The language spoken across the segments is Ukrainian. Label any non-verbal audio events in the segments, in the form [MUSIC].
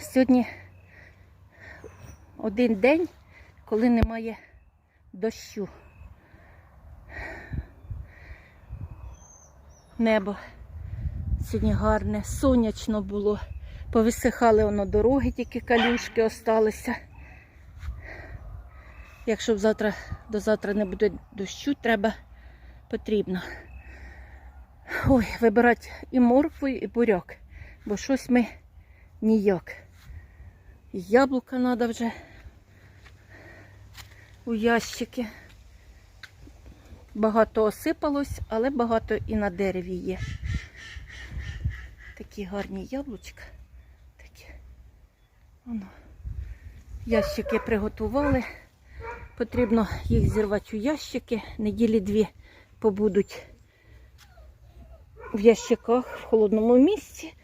Сьогодні один день, коли немає дощу. Небо сьогодні гарне, сонячно було. Повисихали воно дороги, тільки калюшки осталися. Якщо завтра до завтра не буде дощу, треба потрібно. Ой, вибирати і моркву, і буряк, бо щось ми ніяк. Яблука треба вже у ящики. Багато осипалось, але багато і на дереві є. Такі гарні яблучка. Такі. Воно. Ящики приготували. Потрібно їх зірвати у ящики. Неділі дві побудуть в ящиках в холодному місці,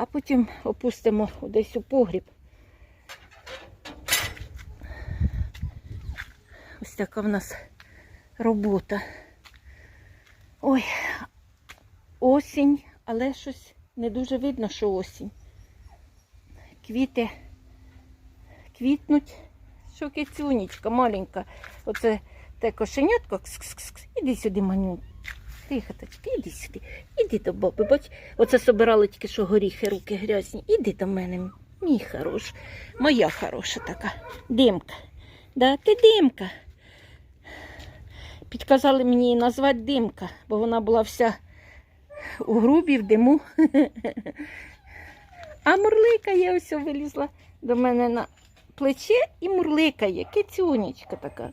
а потім опустимо десь у погріб. Ось така в нас робота. Ой, осінь, але щось не дуже видно, що осінь. Квіти квітнуть, що кицюнечка маленька. Оце те кошенятко. Кс-кс-кс. Іди сюди, маню. Тихо, тачки, іди сюди. Іди до баби, бач. Оце собирали тільки що горіхи, руки грязні. Іди до мене, мій хорош. Моя хороша така. Димка. Да, ти димка. Підказали мені її назвати Димка, бо вона була вся у грубі, в диму. [LAUGHS] А мурликає ось вилізла до мене на плече і мурликає. Кицюнечка така.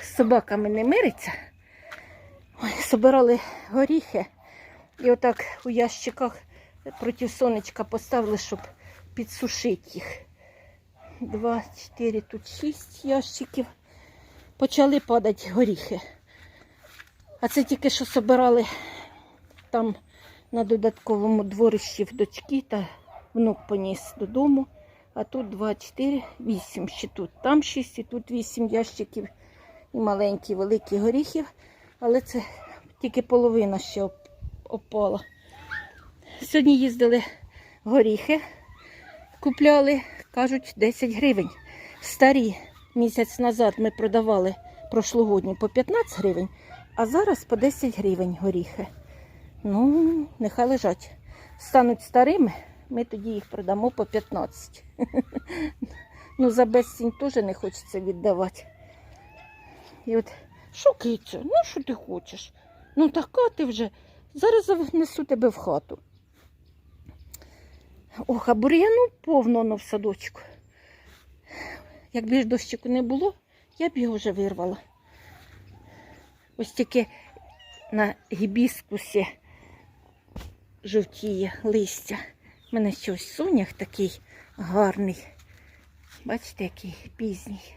Собаками не мириться. Ой, собирали горіхи і отак у ящиках проти сонечка поставили, щоб підсушити їх. Два, чотири, тут шість ящиків. Почали падати горіхи. А це тільки що собирали там на додатковому дворищі в дочки та внук поніс додому. А тут 2, 4, 8 ще тут. Там 6 і тут 8 ящиків і маленькі, великі горіхів. Але це тільки половина ще оп- опала. Сьогодні їздили горіхи, купляли, кажуть, 10 гривень. Старі місяць назад ми продавали прошлогодні по 15 гривень, а зараз по 10 гривень горіхи. Ну, нехай лежать. Стануть старими, ми тоді їх продамо по 15. [LAUGHS] Ну, за безцінь теж не хочеться віддавати. І от, що кицю, ну що ти хочеш? Ну така ти вже. Зараз занесу тебе в хату. Ох, а бур'яну повно воно в садочку. Якби ж дощику не було, я б його вже вирвала. Ось тільки на гібіскусі жовтіє листя. У мене щось сонях такий гарний. Бачите, який пізній.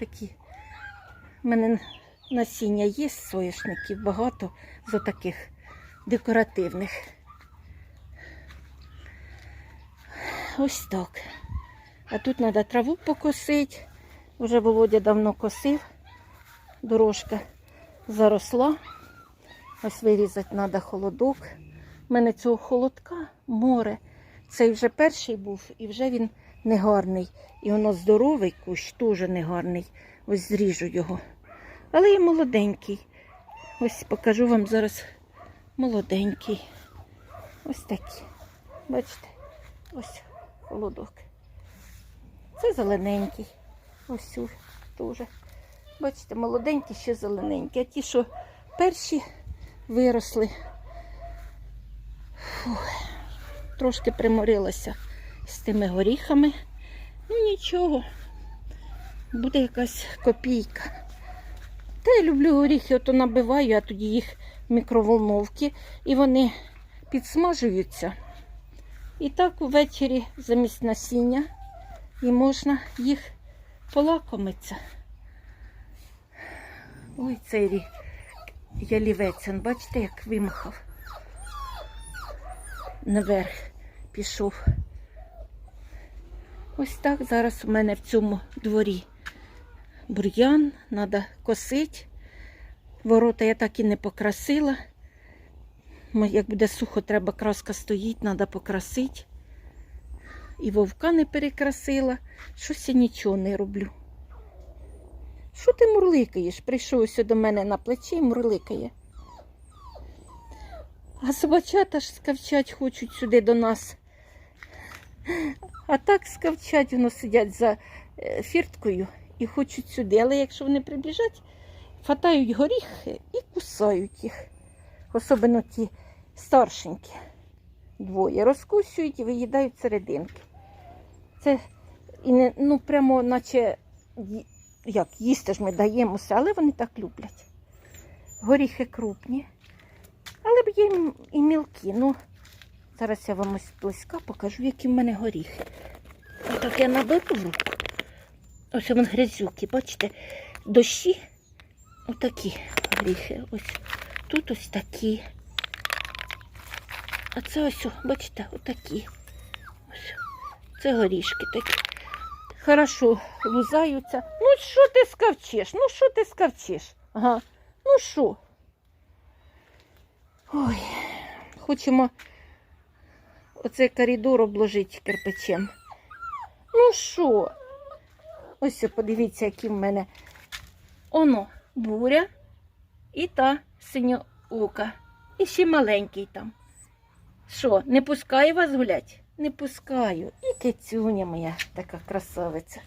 Такі. У мене насіння є з соняшників, багато з таких декоративних. Ось так. А тут треба траву покосити. Вже Володя давно косив. Дорожка заросла. Ось вирізати треба холодок. У мене цього холодка море. Цей вже перший був і вже він негарний. І воно здоровий кущ, теж негарний. Ось зріжу його. Але і молоденький. Ось покажу вам зараз молоденький. Ось такий. Бачите? Ось холодок. Це зелененький. Ось теж. Бачите, молоденькі, ще зелененькі. А ті, що перші виросли. Фух, трошки приморилася з тими горіхами. Ну нічого, буде якась копійка. Та я люблю горіхи, ото набиваю, а тоді їх в мікроволновки і вони підсмажуються. І так увечері замість насіння і можна їх полакомитися. Ой, цей рі- ялівець, бачите, як вимахав. Наверх пішов. Ось так зараз у мене в цьому дворі бур'ян, треба косити. Ворота я так і не покрасила. Як буде сухо, треба краска стоїть, треба покрасити. І вовка не перекрасила. Щось я нічого не роблю. Що ти мурликаєш? Прийшов ось до мене на плечі і мурликає. А собачата ж скавчать хочуть сюди до нас. А так скавчать, воно сидять за е, фірткою і хочуть сюди. Але якщо вони прибіжать, хватають горіхи і кусають їх. Особливо ті старшенькі. Двоє розкусюють і виїдають серединки. Це і не, ну, прямо наче як їсти ж ми даємося, але вони так люблять. Горіхи крупні. Але б є і мілкі. Ну, зараз я вам ось близька покажу, які в мене горіхи. Отак я наберу руку. Ось вон грязюки, бачите, дощі. Отакі горіхи. Ось тут ось такі. А це ось, бачите, отакі. Ось. Це горішки такі. Хорошо лузаються. Ну, що ти скавчиш? Ну, що ти скавчиш? Ага. Ну що? Ой, хочемо оцей коридор обложити кирпичем. Ну що? Ось подивіться, які в мене. Оно, буря і та синьоока. І ще маленький там. Що, не пускаю вас гулять? Не пускаю. І кицюня моя така красавиця.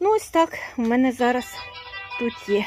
Ну, ось так, в мене зараз тут є.